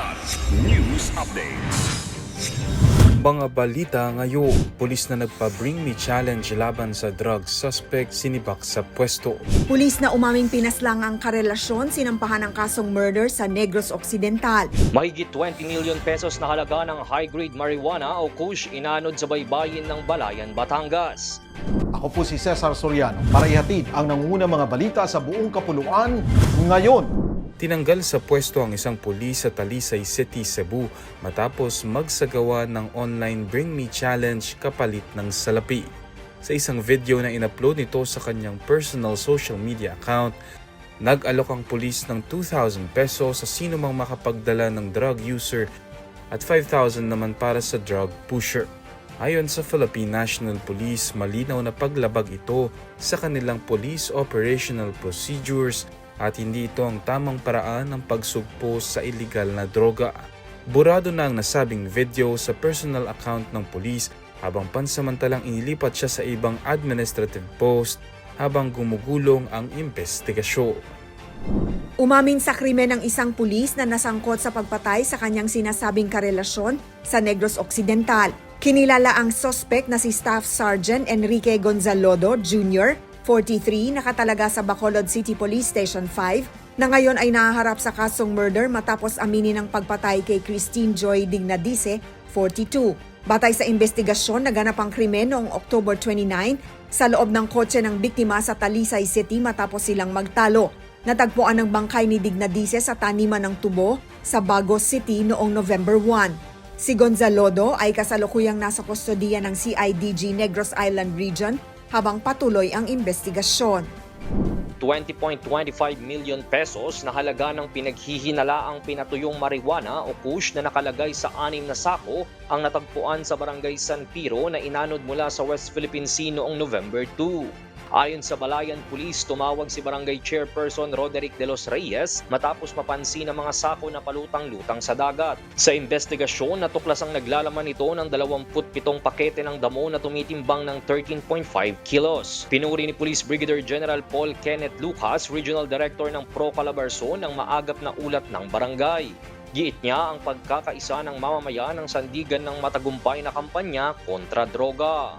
Kilat News Updates. Mga balita ngayon, pulis na nagpa-bring me challenge laban sa drug suspect sinibak sa pwesto. Pulis na umaming pinaslang ang karelasyon sinampahan ng kasong murder sa Negros Occidental. Mahigit 20 million pesos na halaga ng high-grade marijuana o kush inanod sa baybayin ng Balayan, Batangas. Ako po si Cesar Soriano para ihatid ang nangungunang mga balita sa buong kapuluan ngayon. Tinanggal sa pwesto ang isang pulis sa Talisay City, Cebu matapos magsagawa ng online Bring Me Challenge kapalit ng salapi. Sa isang video na inupload nito sa kanyang personal social media account, nag-alok ang pulis ng 2,000 pesos sa sino mang makapagdala ng drug user at 5,000 naman para sa drug pusher. Ayon sa Philippine National Police, malinaw na paglabag ito sa kanilang police operational procedures at hindi ito ang tamang paraan ng pagsugpo sa illegal na droga. Burado na ang nasabing video sa personal account ng pulis habang pansamantalang inilipat siya sa ibang administrative post habang gumugulong ang investigasyon. Umamin sa krimen ng isang pulis na nasangkot sa pagpatay sa kanyang sinasabing karelasyon sa Negros Occidental. Kinilala ang suspect na si Staff Sergeant Enrique Gonzalodo Jr., 43, nakatalaga sa Bacolod City Police Station 5, na ngayon ay nahaharap sa kasong murder matapos aminin ng pagpatay kay Christine Joy Dignadice, 42. Batay sa investigasyon, naganap ang krimen noong October 29 sa loob ng kotse ng biktima sa Talisay City matapos silang magtalo. Natagpuan ng bangkay ni Dignadice sa taniman ng tubo sa Bagos City noong November 1. Si Gonzalodo ay kasalukuyang nasa kustodiya ng CIDG Negros Island Region habang patuloy ang investigasyon. 20.25 million pesos na halaga ng pinaghihinalaang pinatuyong marijuana o kush na nakalagay sa anim na sako ang natagpuan sa barangay San Piro na inanod mula sa West Philippine Sea noong November 2. Ayon sa Balayan Police, tumawag si Barangay Chairperson Roderick De Los Reyes matapos mapansin ang mga sako na palutang-lutang sa dagat. Sa investigasyon, natuklas ang naglalaman nito ng 27 pakete ng damo na tumitimbang ng 13.5 kilos. Pinuri ni Police Brigadier General Paul Kenneth Lucas, Regional Director ng Pro Calabarzon, ang maagap na ulat ng barangay. Giit niya ang pagkakaisa ng mamamayan ng sandigan ng matagumpay na kampanya kontra droga.